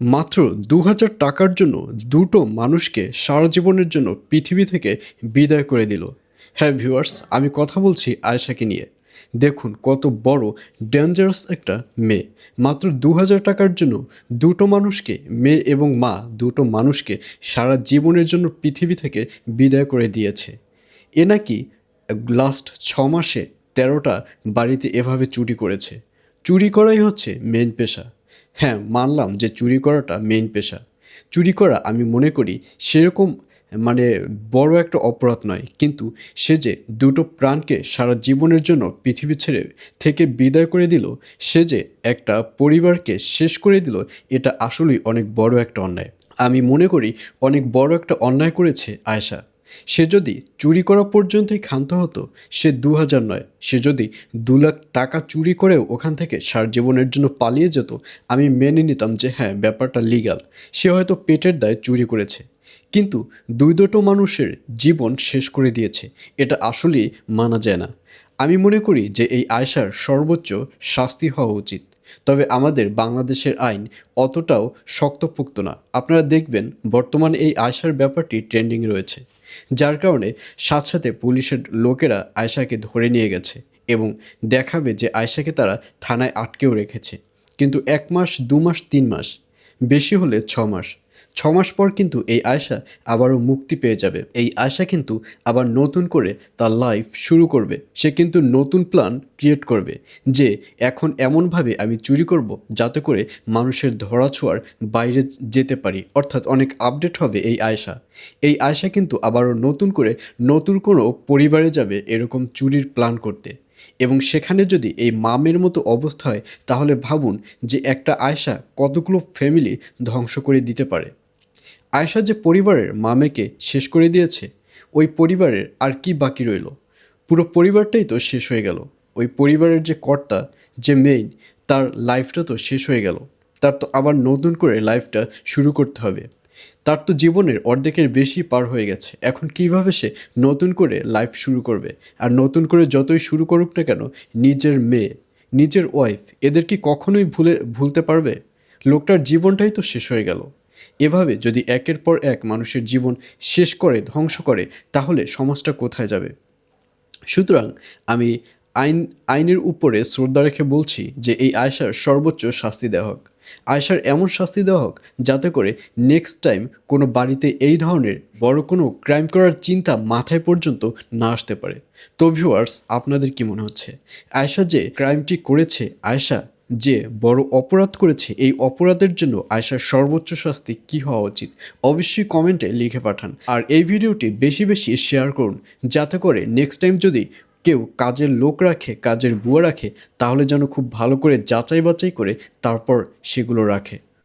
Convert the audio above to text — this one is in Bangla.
মাত্র দু হাজার টাকার জন্য দুটো মানুষকে সারা জীবনের জন্য পৃথিবী থেকে বিদায় করে দিল। হ্যাঁ ভিউয়ার্স, আমি কথা বলছি আয়েশাকে নিয়ে। দেখুন কত বড় ডেঞ্জারাস একটা মেয়ে। মাত্র দু হাজার টাকার জন্য দুটো মানুষকে, মেয়ে এবং মা, দুটো মানুষকে সারা জীবনের জন্য পৃথিবী থেকে বিদায় করে দিয়েছে। এ নাকি লাস্ট ছ মাসে তেরোটা বাড়িতে এভাবে চুরি করেছে। চুরি করাই হচ্ছে মেন পেশা। হ্যাঁ মানলাম যে চুরি করাটা মেইন পেশা। চুরি করা, আমি মনে করি, সেরকম মানে বড় একটা অপরাধ নয়। কিন্তু সে যে দুটো প্রাণকে সারা জীবনের জন্য পৃথিবী ছেড়ে থেকে বিদায় করে দিল, সে যে একটা পরিবারকে শেষ করে দিল, এটা আসলেই অনেক বড় একটা অন্যায়। আমি মনে করি, অনেক বড় একটা অন্যায় করেছে আয়েশা। সে যদি চুরি করা পর্যন্তই ক্ষান্ত হতো, সে দু হাজার নয়। সে যদি দু লাখ টাকা চুরি করেও ওখান থেকে সার জীবনের জন্য পালিয়ে যেত, আমি মেনে নিতাম যে হ্যাঁ ব্যাপারটা লিগাল সে হয়তো পেটের দায়ে চুরি করেছে। কিন্তু দুই দুটো মানুষের জীবন শেষ করে দিয়েছে। এটা আসলেই মানা যায় না। আমি মনে করি যে এই আয়সার সর্বোচ্চ শাস্তি হওয়া উচিত। তবে আমাদের বাংলাদেশের আইন অতটাও শক্তপোক্ত না। আপনারা দেখবেন বর্তমানে এই আয়সার ব্যাপারটি ট্রেন্ডিং রয়েছে। যার কারণে সাথে সাথে পুলিশের লোকেরা আয়সাকে ধরে নিয়ে গেছে এবং দেখাবে যে আয়সাকে তারা থানায় আটকেও রেখেছে। কিন্তু এক মাস, দু মাস, তিন মাস, বেশি হলে ছ মাস। ছ মাস পর কিন্তু এই আয়সা আবারও মুক্তি পেয়ে যাবে। এই আয়সা কিন্তু আবার নতুন করে তার লাইফ শুরু করবে। সে কিন্তু নতুন প্ল্যান ক্রিয়েট করবে যে এখন এমনভাবে আমি চুরি করব যাতে করে মানুষের ধরাছোঁয়ার বাইরে যেতে পারি। অর্থাৎ অনেক আপডেট হবে এই আয়সা এই আয়সা কিন্তু আবারও নতুন করে নতুন কোনো পরিবারে যাবে এরকম চুরির প্ল্যান করতে। এবং সেখানে যদি এই মামের মতো অবস্থা হয়, তাহলে ভাবুন যে একটা আয়সা কতগুলো ফ্যামিলি ধ্বংস করে দিতে পারে। আয়সা যে পরিবারের মামেকে শেষ করে দিয়েছে, ওই পরিবারের আর কি বাকি রইল? পুরো পরিবারটাই তো শেষ হয়ে গেল। ওই পরিবারের যে কর্তা, যে মেইন তার লাইফটা তো শেষ হয়ে গেল। তার তো আবার নতুন করে লাইফটা শুরু করতে হবে। তার তো জীবনের অর্ধেকের বেশি পার হয়ে গেছে। এখন কীভাবে সে নতুন করে লাইফ শুরু করবে? আর নতুন করে যতই শুরু করুক না কেন, নিজের মেয়ে, নিজের ওয়াইফ এদের কি কখনোই ভুলে, ভুলতে পারবে? লোকটার জীবনটাই তো শেষ হয়ে গেল। এভাবে যদি একের পর এক মানুষের জীবন শেষ করে, ধ্বংস করে, তাহলে সমাজটা কোথায় যাবে? সুতরাং আমি আইন, আইনের উপরে শ্রদ্ধা রেখে বলছি যে এই আয়সার সর্বোচ্চ শাস্তি দেওয়া হোক। আয়সার এমন শাস্তি দেওয়া হোক যাতে করে নেক্সট টাইম কোনো বাড়িতে এই ধরনের বড় কোনো ক্রাইম করার চিন্তা মাথায় পর্যন্ত না আসতে পারে। তো ভিউয়ার্স আপনাদের কি মনে হচ্ছে? আয়সা যে ক্রাইমটি করেছে আয়সা যে বড় অপরাধ করেছে, এই অপরাধের জন্য আয়সার সর্বোচ্চ শাস্তি কী হওয়া উচিত? অবশ্যই কমেন্টে লিখে পাঠান। আর এই ভিডিওটি বেশি বেশি শেয়ার করুন, যাতে করে নেক্সট টাইম যদি কেউ কাজের লোক রাখে, কাজের বুয়া রাখে, তাহলে যেন খুব ভালো করে যাচাই বাছাই করে তারপর সেগুলো রাখে।